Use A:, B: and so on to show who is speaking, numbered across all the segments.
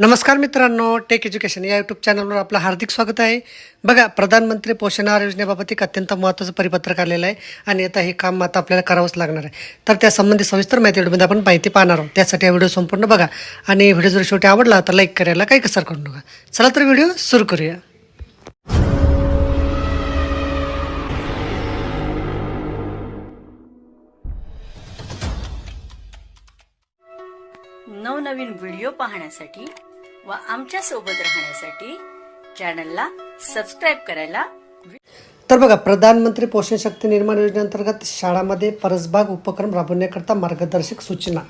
A: नमस्कार मित्रांनो take education या यूट्यूब चॅनलवर आपलं हार्दिक स्वागत आहे. बघा प्रधानमंत्री पोषण आहार योजनेबाबत एक अत्यंत महत्त्वाचं परिपत्रक आलेलं आहे आणि आता हे काम आता आपल्याला करावंच लागणार आहे. तर त्या संबंधी सविस्तर माहिती व्हिडिओमध्ये आपण माहिती पाहणार आहोत. त्यासाठी हा व्हिडिओ संपूर्ण बघा आणि व्हिडिओ जर शेवटी आवडला तर लाईक करायला काही कसर करू नका. चला तर व्हिडिओ सुरू करूया.
B: नवनवीन व्हिडिओ पाहण्यासाठी व आमच्यासोबत राहण्यासाठी चॅनलला सबस्क्राईब करायला
A: तर बघा प्रधानमंत्री पोषण शक्ती निर्माण योजनेअंतर्गत शाळामध्ये परसबाग उपक्रम राबवण्याकरता मार्गदर्शक सूचना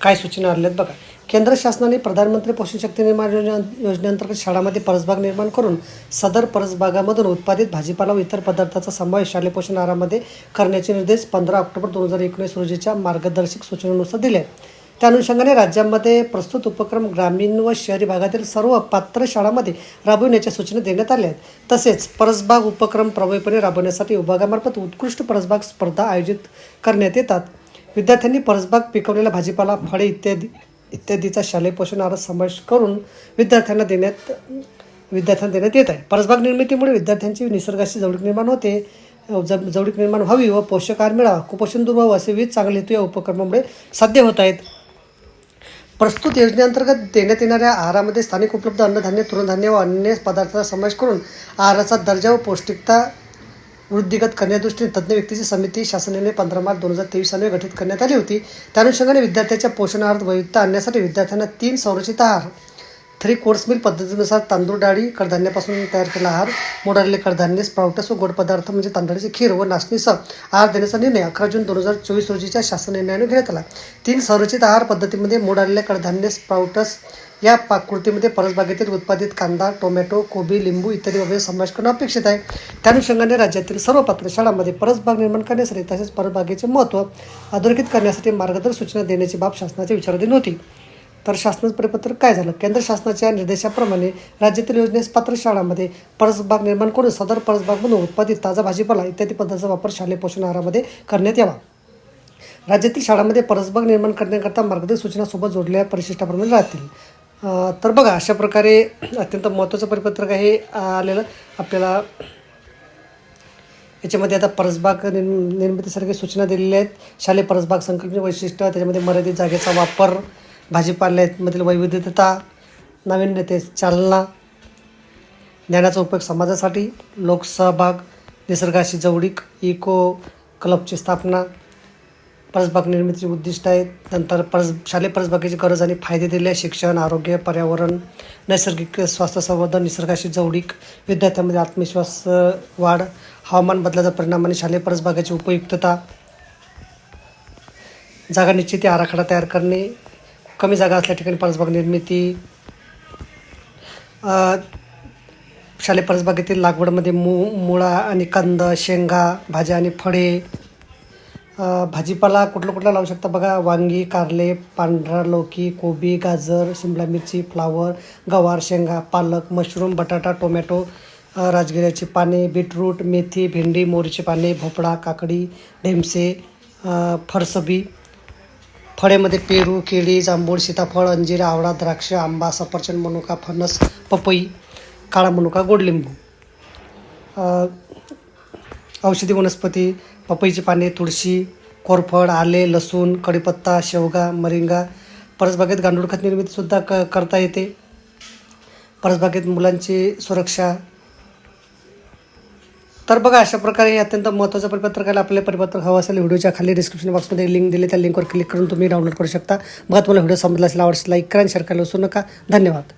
A: काय सूचना आल्या आहेत बघा केंद्र शासनाने प्रधानमंत्री पोषण शक्ती निर्माण योजना योजनेअंतर्गत शाळामध्ये परसबाग निर्माण करून सदर परसबागामधून उत्पादित भाजीपाला व इतर पदार्थाचा समावेश शालेय पोषण आहारामध्ये करण्याचे निर्देश पंधरा ऑक्टोबर दोन हजार एकोणीस रोजीच्या मार्गदर्शक सूचनेनुसार दिले आहेत. त्या अनुषंगाने राज्यामध्ये प्रस्तुत उपक्रम ग्रामीण व शहरी भागातील सर्व पात्र शाळांमध्ये राबविण्याच्या सूचना देण्यात आल्या आहेत. तसेच परसबाग उपक्रम प्रभावीपणे राबवण्यासाठी विभागामार्फत उत्कृष्ट परसबाग स्पर्धा आयोजित करण्यात येतात. विद्यार्थ्यांनी परसबाग पिकवलेला भाजीपाला फळे इत्यादी इत्यादीचा शालेय पोषण आहारात समावेश करून विद्यार्थ्यांना देण्यात विद्यार्थ्यांना देण्यात येत आहे. परसबाग निर्मितीमुळे विद्यार्थ्यांची निसर्गाशी जवळीक निर्माण होते. जवळीक निर्माण व्हावी व पोषक आहार मिळावा कुपोषण दूर व्हावं असे विविध चांगले हेतू या उपक्रमामुळे साध्य होत आहेत. प्रस्तुत योजनेअंतर्गत देण्यात येणाऱ्या आहारामध्ये स्थानिक उपलब्ध अन्नधान्य तृणधान्य व अन्य पदार्थांचा समावेश करून आहाराचा दर्जा व पौष्टिकता वृद्धिगत करण्यादृष्टीने तज्ज्ञ व्यक्तीची समिती शासनाने पंधरा मार्च दोन हजार तेवीस साली गठीत करण्यात आली होती. त्या अनुषंगाने विद्यार्थ्याच्या पोषण आहारात वैविधता आणण्यासाठी विद्यार्थ्यांना तीन संरचित आहार थ्री कोर्स मिल पद्धतीनुसार तांदूळ डाळी कडधान्यापासून तयार केला आहार. मोडारले कडधान्य स्प्राउटस व गोड पदार्थ म्हणजे तांदळाची खीर व नाचणीसह आहार देण्याचा निर्णय अकरा जून दोन हजार चोवीस रोजीच्या शासन निर्णयाने घेण्यात आला. तीन संरचित आहार पद्धतीमध्ये मोडारले कडधान्य स्प्राउटस या पाककृतीमध्ये परसबागेतील उत्पादित कांदा टोमॅटो कोबी लिंबू इत्यादी बाबी समावेश करणं अपेक्षित आहे. त्या अनुषंगाने राज्यातील सर्व पात्र शाळांमध्ये परसबाग निर्माण करण्यासाठी तसेच परसबागेचे महत्त्व अधोरेखित करण्यासाठी मार्गदर्शक सूचना देण्याची बाब शासनाच्या विचाराधीन होती. तर शासनाचं परिपत्रक काय झालं? केंद्र शासनाच्या निर्देशाप्रमाणे राज्यातील योजनेस पात्र शाळांमध्ये परसबाग निर्माण करून सदर परसबागमधून उत्पादित ताजा भाजीपाला इत्यादी पदार्थाचा वापर शालेय पोषण आहारामध्ये करण्यात यावा. राज्यातील शाळांमध्ये परसबाग निर्माण करण्याकरता मार्गदर्शक सूचना सोबत जोडलेल्या परिशिष्टाप्रमाणे राहतील. तर बघा अशा प्रकारे अत्यंत महत्त्वाचं परिपत्रक हे आलेलं आपल्याला. याच्यामध्ये आता परसबाग निर्म निर्मितीसारख्या सूचना दिलेल्या आहेत. शालेय परसबाग संकल्पने वैशिष्ट्य त्याच्यामध्ये मर्यादित जागेचा वापर भाजीपाल्यामधील वैविध्यता नाविन्यते चालना ज्ञानाचा उपयोग समाजासाठी लोकसहभाग निसर्गाशी जवळीक इको क्लबची स्थापना परसबाग निर्मितीची उद्दिष्ट आहेत. नंतर परस शालेय परसबागेची गरज आणि फायदे दिले शिक्षण आरोग्य पर्यावरण नैसर्गिक स्वास्थ्य संवर्धन निसर्गाशी जवळीक विद्यार्थ्यांमध्ये आत्मविश्वास वाढ हवामान बदलाचा परिणाम आणि शालेय परसबागेची उपयुक्तता जागा निश्चिती आराखडा तयार करणे कमी जागा असल्या ठिकाणी परसबाग निर्मिती. अ, शालेय परसबागेतील लागवडमध्ये मू मुळा आणि कंद शेंगा भाज्या आणि फळे. भाजीपाला कुठलं कुठला लावू शकता बघा? वांगी कारले पांढरा लौकी कोबी गाजर शिमला मिरची फ्लावर गवार शेंगा पालक मशरूम बटाटा टोमॅटो राजगिऱ्याची पाने बीटरूट मेथी भेंडी मोरीची पाने भोपळा काकडी ढेमसे फरसबी. फळेमध्ये पेरू केळी जांभूळ सीताफळ अंजीर आवळा द्राक्ष आंबा सफरचंद मनुका फणस पपई काळा मनुका गोडलिंबू औषधी वनस्पती पपईची पाने तुळशी कोरफड आले लसूण कढीपत्ता शेवगा मरिंगा परसबागेत गांडूळ खत निर्मितीसुद्धा क करता येते. परसबागेत मुलांची सुरक्षा तर बघा अशा प्रकारे हे अत्यंत महत्त्वाचं परिपत्रकाला आपल्याला परिपत्रक हवं असेल व्हिडिओच्या खाली डिस्क्रिप्शन बॉक्समध्ये लिंक दिली त्या लिंकवर क्लिक करून तुम्ही डाउनलोड करू शकता. बघा तुम्हाला व्हिडिओ समजला असेल आवडला लाईक करा शेअर करायला विसरू नका. धन्यवाद.